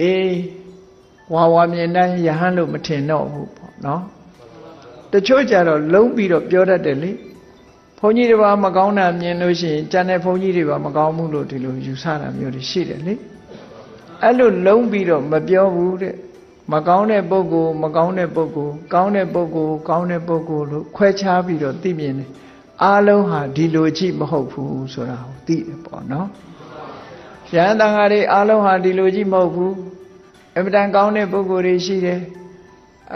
အေးဝါဝါမြင်တိုင်းယဟန်လို့မထင်တော့ဘူးပေါ့နော်တချို့ကြတော့လုံးပြီးတော့ပြောတတ်တယ်လေဘုန်းကြီးတွေပါမကောင်းတာမြင်လို့ရှိရင်ကျန်တဲ့ဘုန်းကြီးတွေပါမကောင်းဘူးလို့ဒီလိုယူဆတာမျိုးတွေရှိတယ်လေအဲ့လိုလုံးပြီးတော့မပြောဘူးတဲ့မကောင်းတဲ့ပုဂ္ဂိုလ်မကောင်းတဲ့ပုဂ္ဂိုလ်ကောင်းတဲ့ပုဂ္ဂိုလ်ကောင်းတဲ့ပုဂ္ဂိုလ်လို့ခွဲခြားပြီးတော့သိမြင်တယ်အားလုံးဟာဒီလိုကြည့်မဟုတ်ဘူးဆိုတာကိုသိတယ်ပေါ့နော် ရဟန်းတန်ဃာတွေအားလုံးဟာဒီလိုကြည့်မဟုတ်ဘူးအမြဲတမ်းကောင်းတဲ့ပုဂ္ဂိုလ်တွေရှိတယ်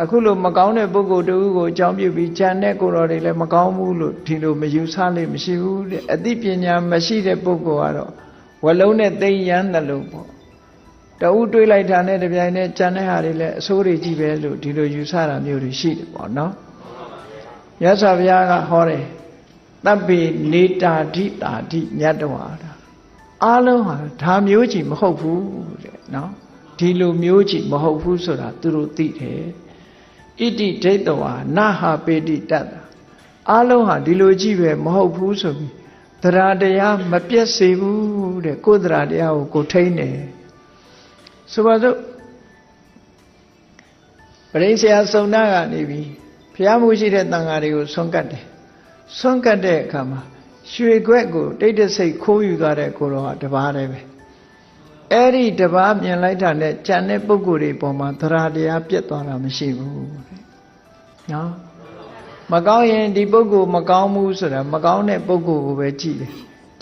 အခုလိုမကောင်းတဲ့ပုဂ္ဂိုလ်တူကိုအကြောင်းပြုပြီးကြံတဲ့ကိုယ်တော်တွေလည်းမကောင်းဘူးလို့ဒီလိုမယူဆလို့မရှိဘူးတဲ့အသိပညာမရှိတဲ့ပုဂ္ဂိုလ်ကတော့ဝလုံးနဲ့သိရမ်းတယ်လို့ပေါ့တအုပ်တွေးလိုက်တာနဲ့တပြိုင်နက်ကြံတဲ့ဟာတွေလည်းအဆိုးတွေကြီးပဲလို့ဒီလိုယူဆတာမျိုးတွေရှိတယ်ပေါ့နော်ရသော်ဘုရားကဟောတယ်တပ်ပေနေတာဓိတာဓိမြတ်တော်ဟာ အားလုံးဟာဒါမျိုးကြီးမဟုတ်ဘူးတဲ့နော်ဒီလိုမျိုးကြီးမဟုတ်ဘူးဆိုတာသူတို့သိတယ်ဣတိဒိဋ္ဌဝါနဟာပေတိတတ္တအားလုံးဟာဒီလိုကြီးပဲမဟုတ်ဘူးဆိုပြီးတရားတရားမပြတ်စေဘူးတဲ့ကိုယ်တရားတရားကိုကိုထိန်းတယ်ဆိုပါစို့ပရိစ္ဆေယစုံနာကနေပြီးဘုရားမှုရှိတဲ့တန်ဃာတွေကိုဆွန့်ကတ်တယ်ဆွန့်ကတ်တဲ့အခါမှာ ရွှေခွက်ကိုတိတ်တဆိတ်ခိုးယူသွားတဲ့ကိုတော်ကတပားတည်းပဲအဲ့ဒီတပားမြင်လိုက်တာနဲ့ကြံတဲ့ပုံကိုယ်တွေပေါ်မှာသရတရားပြတ်သွားတာမရှိဘူးတဲ့နော်မကောင်းရင်ဒီပုဂ္ဂိုလ်မကောင်းဘူးဆိုတာမကောင်းတဲ့ပုဂ္ဂိုလ်ကိုပဲကြည့်တယ်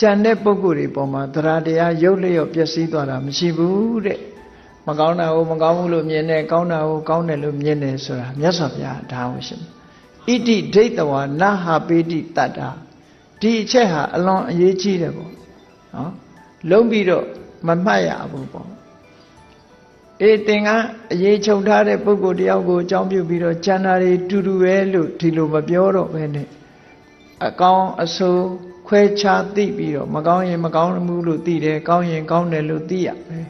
ကြံတဲ့ပုဂ္ဂိုလ်တွေပေါ်မှာသရတရားရုပ်လျော့ပျက်စီးသွားတာမရှိဘူးတဲ့မကောင်းတာကိုမကောင်းဘူးလို့မြင်တယ်ကောင်းတာကိုကောင်းတယ်လို့မြင်တယ်ဆိုတာမြတ်စွာဘုရားဒါဟုတ်ရှင်ဣတိဒိဋ္ဌဝါနဟပေတိတတ္တာ ဒီအချက်ဟာအလွန်အရေးကြီးတယ်ပေါ့နော်လုံးပြီးတော့မမှတ်ရဘူးပေါ့အေးတင်ကအရေးချုပ်ထားတဲ့ပုဂ္ဂိုလ်တယောက်ကိုအကြောင်းပြုပြီးတော့ကျန်တာတွေတူတူပဲလို့ဒီလိုမပြောတော့ဘဲနဲ့အကောင်းအဆိုးခွဲခြားသိပြီးတော့မကောင်းရင်မကောင်းဘူးလို့သိတယ်ကောင်းရင်ကောင်းတယ်လို့သိရမယ်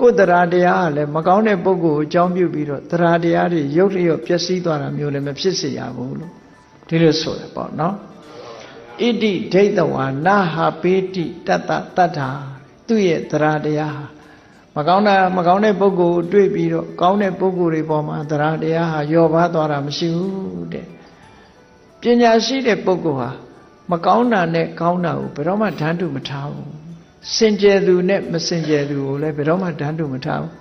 ကိုယ်တရားတရားကလည်းမကောင်းတဲ့ပုဂ္ဂိုလ်ကိုအကြောင်းပြုပြီးတော့တရားတရားတွေရုပ်လျော့ပျက်စီးသွားတာမျိုးလည်းမဖြစ်စေရဘူးလို့ဒီလိုဆိုရပေါ့နော် ဣတိဒိဋ္ဌဝါနာဟပေတိတတ္တတတ္ထာသူ့ရဲ့တရားတရားဟာမကောင်းတာမကောင်းတဲ့ပုဂ္ဂိုလ်တွေ့ပြီးတော့ကောင်းတဲ့ပုဂ္ဂိုလ်တွေပေါ်မှာတရားတရားဟာယောပါသွားတာမရှိဘူးတဲ့ပညာရှိတဲ့ပုဂ္ဂိုလ်ဟာမကောင်းတာနဲ့ကောင်းတာကိုဘယ်တော့မှဓာတ်တူမထားဘူးစင်ကြယ်သူနဲ့မစင်ကြယ်သူကိုလည်းဘယ်တော့မှဓာတ်တူမထားဘူး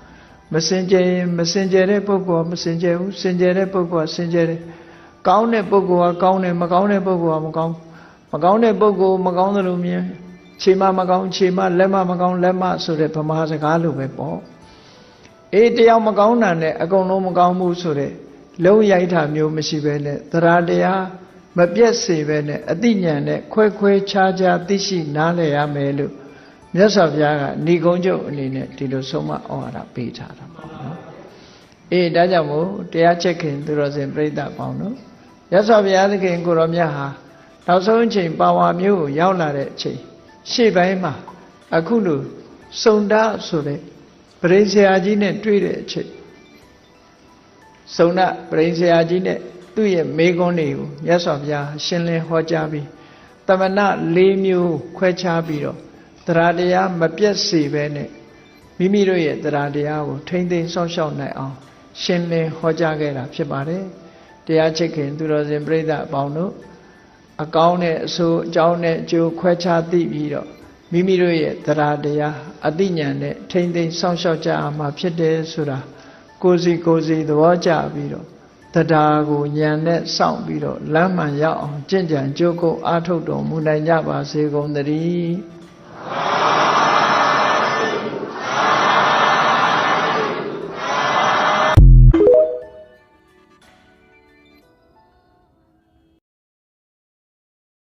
မစင်ကြယ်ရင်မစင်ကြယ်တဲ့ပုဂ္ဂိုလ်ကမစင်ကြယ်ဘူးစင်ကြယ်တဲ့ပုဂ္ဂိုလ်ကစင်ကြယ်တယ်ကောင်းတဲ့ပုဂ္ဂိုလ်ကကောင်းတယ်မကောင်းတဲ့ပုဂ္ဂိုလ်ကမကောင်း မကောင်းတဲ့ပုဂ္ဂိုလ်မကောင်းသလိုမြင်ခြေမမကောင်းခြေမလက်မမကောင်းလက်မဆိုတဲ့ဗမာစကားလိုပဲပေါ့အေးတယောက်မကောင်းတာနဲ့အကုန်လုံးမကောင်းဘူးဆိုတဲ့လုံးရိုက်တာမျိုးမရှိပဲနဲ့သရတရားမပြတ်စေပဲနဲ့အတိညာနဲ့ခွဲခွဲခြားခြားသိရှိနားလည်ရမယ်လို့မြတ်စွာဘုရားကဏီကုံးချုပ်အနေနဲ့ဒီလိုဆုံးမဩဝါဒပေးထားတာပေါ့နော်အေးဒါကြောင့်မို့တရားချက်ခင်သူတော်စင်ပြိဿပေါင်းတို့မြတ်စွာဘုရားသခင်ကိုရောမြတ်ဟာ နောက်ဆုံးအချိန်ပါဝါမျိုးကိုရောက်လာတဲ့အချိန်ရှေ့ပိုင်းမှာအခုလိုစုံတဆိုတဲ့ပရိဆရာကြီးနဲ့တွေ့တဲ့အချိန်စုံတပရိဆရာကြီးနဲ့သူ့ရဲ့မေကွန်းတွေကိုမြတ်စွာဘုရားရှင်းလင်းဟောကြားပြီးတမနာ၄မျိုးခွဲခြားပြီးတော့တရားတရားမပြတ်စေပဲနဲ့မိမိတို့ရဲ့တရားတရားကိုထိမ့်သိမ်းစောင့်ရှောက်နိုင်အောင်ရှင်းလင်းဟောကြားခဲ့တာဖြစ်ပါတယ်တရားချစ်ခင်သူတော်စင်ပြိဿအပေါင်းတို့ အကောင်းနဲ့အဆိုးအကြောင်းနဲ့အကျိုးခွဲခြားသိပြီးတော့မိမိတို့ရဲ့တရားတရားအသိဉာဏ်နဲ့ထိမ့်သိမ်းစောင့်ရှောက်ကြအောင်မှာဖြစ်တယ်ဆိုတာကိုယ်စီကိုယ်စီသဘောကျပြီးတော့တရားကိုဉာဏ်နဲ့စောင့်ပြီးတော့လမ်းမှန်ရောက်အောင်ကြင်ကြံကြိုးကုပ်အားထုတ်တော်မူနိုင်ကြပါစေကုန်သတည်း